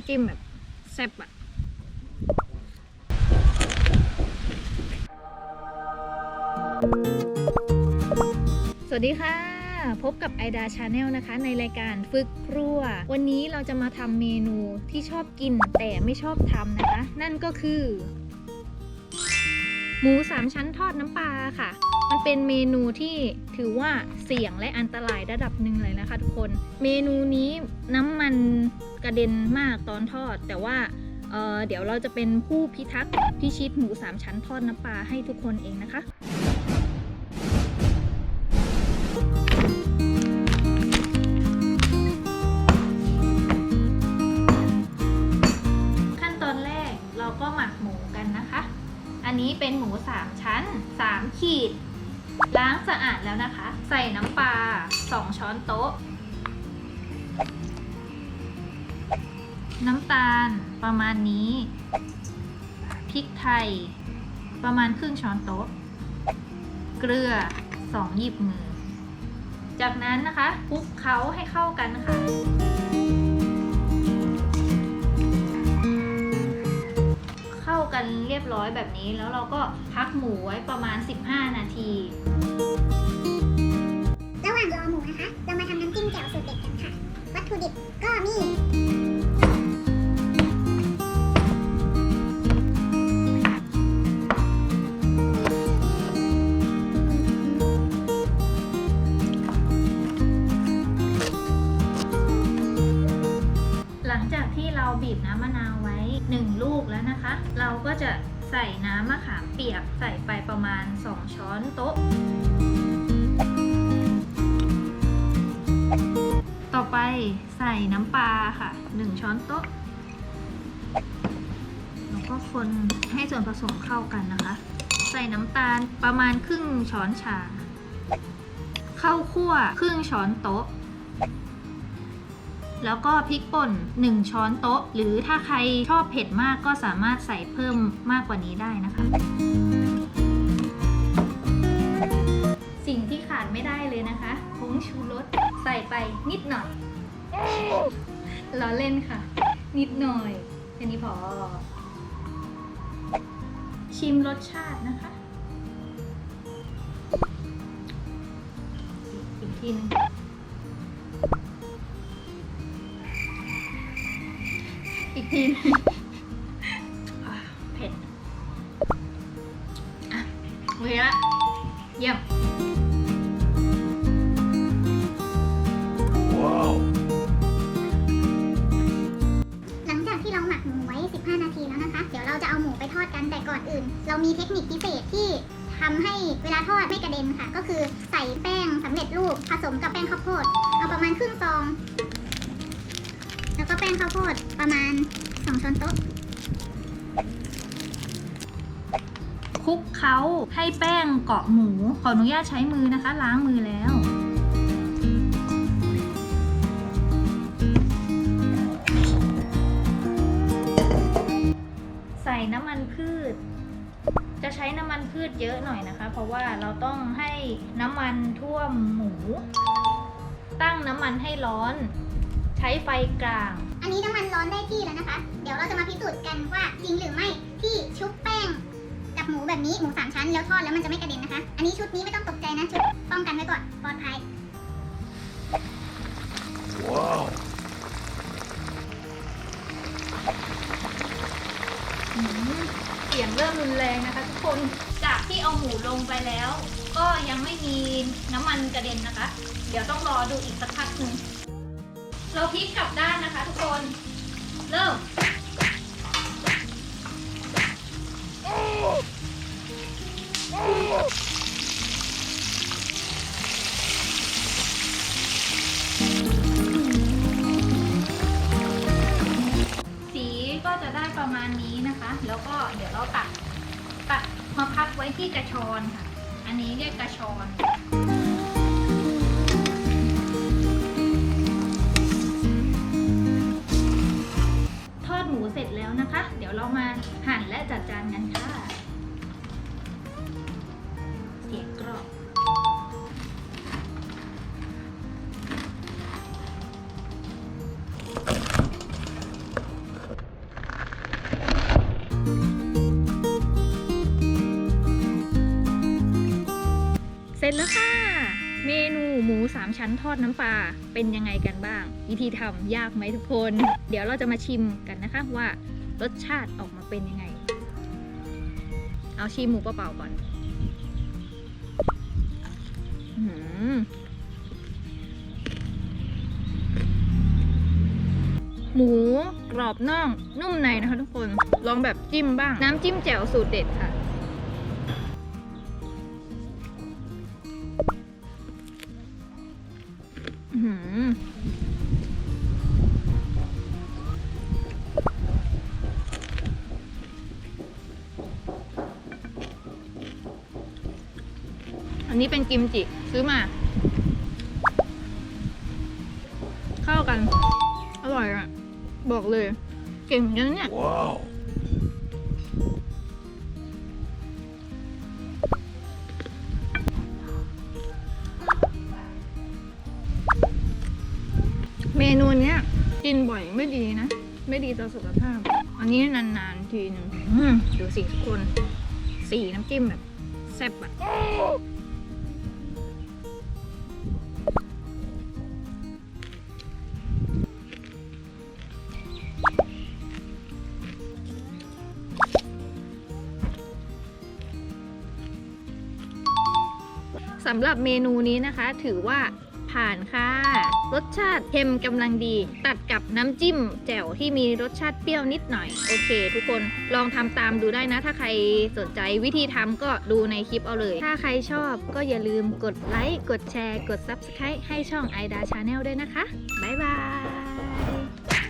ำจิ้มแบบแซ่บอะสวัสดีค่ะ พบกับไอดาชาแนลนะคะ ในรายการฝึกครัว วันนี้เราจะมาทำเมนูที่ชอบกินแต่ไม่ชอบทำนะคะ นั่นก็คือ หมูสามชั้นทอดน้ำปลาค่ะ มันเป็นเมนูที่ถือว่าเสี่ยงและอันตรายระดับหนึ่งเลยนะคะทุกคน เมนูนี้น้ำมันกระเด็นมากตอนทอด แต่ว่าเเดี๋ยวเราจะเป็นผู้พิทักษ์พิชิตหมูสามชั้นทอดน้ำปลาให้ทุกคนเองนะคะขั้นตอนแรกเราก็หมักหมูกันนะคะอันนี้เป็นหมู 3 ชั้น 3 ขีด ล้างสะอาดแล้วนะคะ ใส่น้ำปลา 2 ช้อนโต๊ะ น้ำตาลประมาณนี้ พริกไทย ประมาณครึ่งช้อนโต๊ะ เกลือ 2 หยิบมือ จากนั้นนะคะคลุกเคล้าให้เข้ากันค่ะเข้ากันเรียบร้อยแบบนี้แล้วเราก็พักหมูไว้ประมาณ 15 นาที ระหว่างรอหมูนะคะ เรามาทำน้ำจิ้มแจ่วสูตรเด็ดกันค่ะ วัตถุดิบก็มีหลังจากที่เราบีบน้ำมะนาวไว้ 1 ลูกแล้วนะคะ เราก็จะ ใส่น้ำมะขามเปียกใส่ไปประมาณ 2 ช้อนโต๊ะ ต่อไปใส่น้ำปลาค่ะ 1 ช้อนโต๊ะ แล้วก็คนให้ส่วนผสมเข้ากันนะคะ ใส่น้ำตาลประมาณครึ่งช้อนชาข้าวคั่วครึ่งช้อนโต๊ะ แล้วก็พริกป่น 1 ช้อนโต๊ะ หรือถ้าใครชอบเผ็ดมากก็สามารถใส่เพิ่มมากกว่านี้ได้นะคะ สิ่งที่ขาดไม่ได้เลยนะคะผงชูรสใส่ไปนิดหน่อยล้อเล่นค่ะ นิดหน่อยแค่นี้พอ ชิมรสชาตินะคะอีกทีนึง ทีหนึงอะเผ็ดอะโอเคละเยี่ยม หลังจากที่เราหมักหมูไว้ 15 นาทีแล้วนะคะ เดี๋ยวเราจะเอาหมูไปทอดกัน แต่ก่อนอื่น เรามีเทคนิคพิเศษที่ทำให้เวลาทอดไม่กระเด็นค่ะ ก็คือใส่แป้งสำเร็จรูปผสมกับแป้งข้าวโพด เอาประมาณครึ่งซองแล้ว ก็แป้งข้าวโพดประมาณ2ช้อนโต๊ะ คลุกเคล้าให้แป้งเกาะหมู ขออนุญาตใช้มือนะคะ ล้างมือแล้ว ใส่น้ำมันพืช จะใช้น้ำมันพืชเยอะหน่อยนะคะ เพราะว่าเราต้องให้น้ำมันท่วมหมู ตั้งน้ำมันให้ร้อน ใช้ไฟกลาง อันนี้น้ำมันร้อนได้ที่แล้วนะคะ เดี๋ยวเราจะมาพิสูจน์กันว่าจริงหรือไม่ที่ชุบแป้งกับหมูแบบนี้หมูสามชั้นแล้วทอดแล้วมันจะไม่กระเด็นนะคะ อันนี้ชุดนี้ไม่ต้องตกใจนะชุดป้องกันไว้ก่อนปลอดภัยอืมเสียงเริ่มรุนแรงนะคะทุกคนจากที่เอาหมูลงไปแล้ว ก็ยังไม่มีน้ำมันกระเด็นนะคะ เดี๋ยวต้องรอดูอีกสักพักหนึ่ง เราพลิกกลับด้านนะคะทุกคน เริ่ม สีก็จะได้ประมาณนี้นะคะ แล้วก็เดี๋ยวเราตักตักมาพักไว้ที่กระชอนค่ะ อันนี้เรียกกระชอน เสร็จแล้วนะคะ เดี๋ยวเรามาหั่นและจัดจานกันค่ะ เสียงกรอบเสร็จแล้วค่ะ สามชั้นทอดน้ำปลาเป็นยังไงกันบ้าง วิธีทำยากไหมทุกคน เดี๋ยวเราจะมาชิมกันนะคะว่ารสชาติออกมาเป็นยังไง เอาชิมหมูเปล่าๆก่อนหือหมูกรอบนอกนุ่มในนะคะทุกคน ลองแบบจิ้มบ้าง น้ำจิ้มแจ่วสูตรเด็ดค่ะ อันนี้เป็นกิมจิ ซื้อมา เข้ากัน อร่อยอะบอกเลย เก่งเหมือนกันเนี่ย Wow. กินบ่อยไม่ดีนะ ไม่ดีต่อสุขภาพ อันนี้นานๆทีหนึ่งดูสิทุกคนสีน้ำจิ้มแบบแซ่บอะสำหรับเมนูนี้นะคะถือว่า ผ่านค่ะ รสชาติเค็มกำลังดี ตัดกับน้ำจิ้มแจ่วที่มีรสชาติเปรี้ยวนิดหน่อย โอเค ทุกคนลองทำตามดูได้นะ ถ้าใครสนใจวิธีทำก็ดูในคลิปเอาเลย ถ้าใครชอบก็อย่าลืมกดไลค์ กดแชร์ กด Subscribe ให้ช่อง i d a Channel ด้วยนะคะ บ๊ายบาย